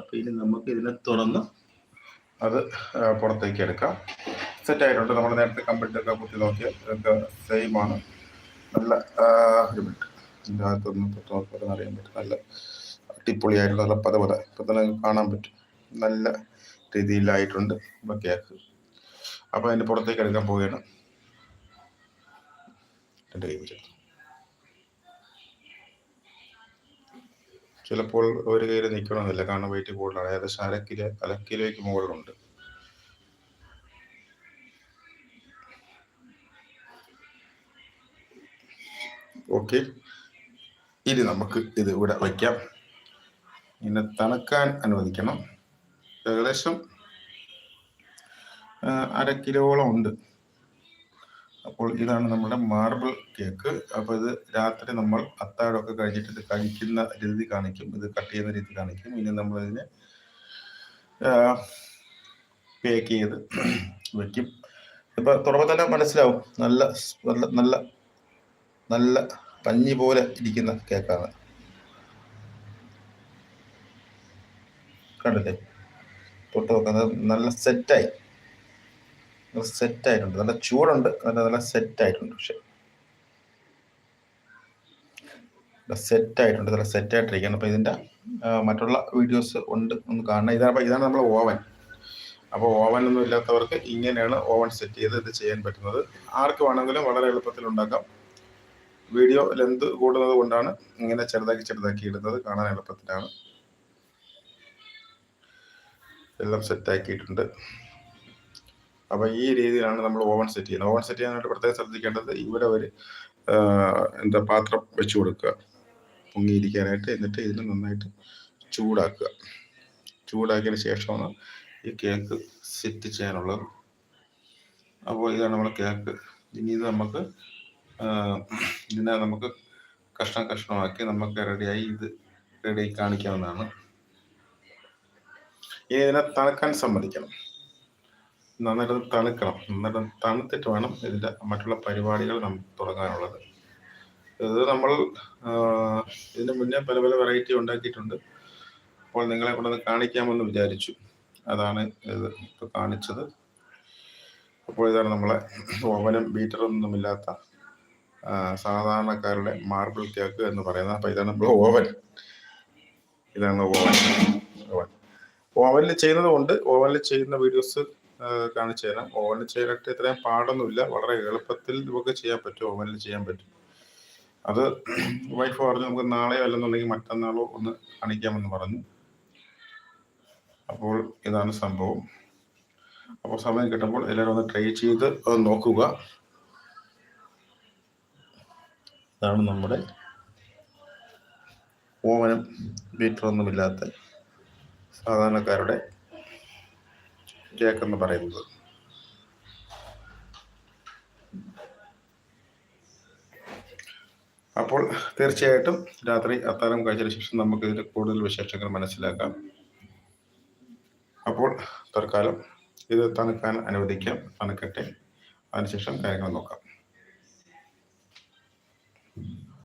അപ്പോൾ ഇനി നമുക്ക് ഇതിനെ തുറന്ന് അത് പുറത്തേക്ക് എടുക്കാം. സെറ്റ് ആയിട്ടുണ്ട്. നമ്മൾ നേരത്തെ കമ്പ്യൂട്ടർ ഒക്കെ കുത്തി നോക്കിയാൽ ഇതൊക്കെ സെയിം ആണ്. നല്ല ഒരു മിനിറ്റ് ഇതിന്റെ അകത്തൊന്ന് തൊട്ട് നോക്കുമ്പോൾ അറിയാൻ പറ്റും. നല്ല അടിപൊളിയായിട്ട് നല്ല പത പത ഇപ്പം തന്നെ കാണാൻ പറ്റും. നല്ല രീതിയിലായിട്ടുണ്ട് നമ്മുടെ കേക്ക് അപ്പോൾ അതിന്റെ പുറത്തേക്ക് എടുക്കാൻ പോവുകയാണ്. എന്റെ കൈ ചിലപ്പോൾ ഒരു കയ്യിൽ നിൽക്കണമെന്നില്ല. കാരണം വെയിറ്റ് കൂടുതലാണ്. ഏകദേശം അര കിലോ അര കിലോയ്ക്ക് മുകളിലുണ്ട്. ഓക്കെ. ഇനി നമുക്ക് ഇത് ഇവിടെ വയ്ക്കാം. ഇനി തണുക്കാൻ അനുവദിക്കണം. ഏകദേശം അര കിലോളം ഉണ്ട്. അപ്പോൾ ഇതാണ് നമ്മുടെ മാർബിൾ കേക്ക് അപ്പോൾ ഇത് രാത്രി നമ്മൾ അത്താഴമൊക്കെ കഴിഞ്ഞിട്ട് ഇത് കഴിക്കുന്ന രീതി കാണിക്കും. ഇത് കട്ട് ചെയ്യുന്ന രീതി കാണിക്കും. ഇനി നമ്മൾ ഇതിനെ പേക്ക് ചെയ്ത് വെക്കും. ഇപ്പൊ തുറമ്പോൾ തന്നെ മനസ്സിലാവും. നല്ല നല്ല നല്ല നല്ല പഞ്ഞി പോലെ ഇരിക്കുന്ന കേക്കാണ് കണ്ടില്ലേ? തൊട്ട് നോക്കുന്നത് നല്ല സെറ്റായി സെറ്റ് ആയിട്ടുണ്ട് നല്ല ചൂടുണ്ട്. നല്ല നല്ല സെറ്റ് ആയിട്ടുണ്ട് പക്ഷെ. സെറ്റ് ആയിട്ടുണ്ട് നല്ല സെറ്റ് ആയിട്ടിരിക്കുകയാണ് അപ്പോൾ ഇതിന്റെ മറ്റുള്ള വീഡിയോസ് ഉണ്ട്. ഒന്ന് കാണണം. ഇതാണ് ഇതാണ് നമ്മുടെ ഓവൻ. അപ്പോൾ ഓവൻ ഒന്നും ഇല്ലാത്തവർക്ക് ഇങ്ങനെയാണ് ഓവൻ സെറ്റ് ചെയ്ത് ഇത് ചെയ്യാൻ പറ്റുന്നത്. ആർക്ക് വേണമെങ്കിലും വളരെ എളുപ്പത്തിൽ ഉണ്ടാക്കാം. വീഡിയോ ലെന്ത് കൂടുന്നത് കൊണ്ടാണ് ഇങ്ങനെ ചെറുതാക്കി ചെറുതാക്കി ഇടുന്നത്. കാണാൻ എളുപ്പത്തിലാണ്. എല്ലാം സെറ്റ് ആക്കിയിട്ടുണ്ട് അപ്പോൾ ഈ രീതിയിലാണ് നമ്മൾ ഓവൻ സെറ്റ് ചെയ്യുന്നത്. ഓവൻ സെറ്റ് ചെയ്യാനായിട്ട് പ്രത്യേകം ശ്രദ്ധിക്കേണ്ടത് ഇവിടെ ഒരു എന്താ പാത്രം വെച്ച് കൊടുക്കുക. പൊങ്ങിയിരിക്കാനായിട്ട് എന്നിട്ട് ഇതിന് നന്നായിട്ട് ചൂടാക്കുക. ചൂടാക്കിയതിന് ശേഷമാണ് ഈ കേക്ക് സെറ്റ് ചെയ്യാനുള്ളത് അപ്പോൾ ഇതാണ് നമ്മൾ കേക്ക് ഇനി ഇത് നമുക്ക് ഇതിനെ നമുക്ക് കഷ്ണം കഷ്ണമാക്കി നമുക്ക് റെഡിയായി ഇത് റെഡിയായി കാണിക്കാവുന്നതാണ്. ഇനി ഇതിനെ തണുക്കാൻ സമ്മതിക്കണം. നന്നായിട്ട് തണുക്കണം. നന്നായിട്ട് തണുത്തിട്ട് വേണം ഇതിന്റെ മറ്റുള്ള പരിപാടികൾ നമുക്ക് തുടങ്ങാനുള്ളത്. ഇത് നമ്മൾ ഇതിന് മുന്നേ പല പല വെറൈറ്റി ഉണ്ടാക്കിയിട്ടുണ്ട്. അപ്പോൾ നിങ്ങളെ കൊണ്ടൊന്ന് കാണിക്കാമെന്ന് വിചാരിച്ചു. അതാണ് ഇത് ഇപ്പോൾ കാണിച്ചത്. അപ്പോൾ ഇതാണ് നമ്മളെ ഓവനും ബീറ്ററൊന്നുമില്ലാത്ത സാധാരണക്കാരുടെ മാർബിൾ കേക്ക് എന്ന് പറയുന്നത്. അപ്പോൾ ഇതാണ് നമ്മൾ ഓവൻ. ഇതാണ് ഓവൻ. ഓവൻ. ഓവനിൽ ചെയ്യുന്നത് കൊണ്ട് ഓവനിൽ ചെയ്യുന്ന വീഡിയോസ് കാണിച്ചു തരാം. ഓവനിൽ ചെയ്യാനായിട്ട് ഇത്രയും പാടൊന്നുമില്ല. വളരെ എളുപ്പത്തിൽ നമുക്ക് ചെയ്യാൻ പറ്റും. ഓവനിൽ ചെയ്യാൻ പറ്റും. അത് വൈഫ് പറഞ്ഞു നമുക്ക് നാളെയോ അല്ലെന്നുണ്ടെങ്കിൽ മറ്റന്നാളോ ഒന്ന് കാണിക്കാമെന്ന് പറഞ്ഞു. അപ്പോൾ ഇതാണ് സംഭവം. അപ്പോൾ സമയം കിട്ടുമ്പോൾ എല്ലാവരും ഒന്ന് ട്രൈ ചെയ്ത് അത് നോക്കുക. ഇതാണ് നമ്മുടെ ഓവനും ബീറ്ററൊന്നുമില്ലാത്ത സാധാരണക്കാരുടെ കേക്ക് എന്ന് പറയുന്നത്. അപ്പോൾ തീർച്ചയായിട്ടും രാത്രി അത്താരം കഴിച്ചതിന് ശേഷം നമുക്ക് ഇതിന്റെ കൂടുതൽ വിശേഷങ്ങൾ മനസ്സിലാക്കാം. അപ്പോൾ തൽക്കാലം ഇത് തണുക്കാൻ അനുവദിക്കാം തണുക്കട്ടെ. അതിനുശേഷം കാര്യങ്ങൾ നോക്കാം.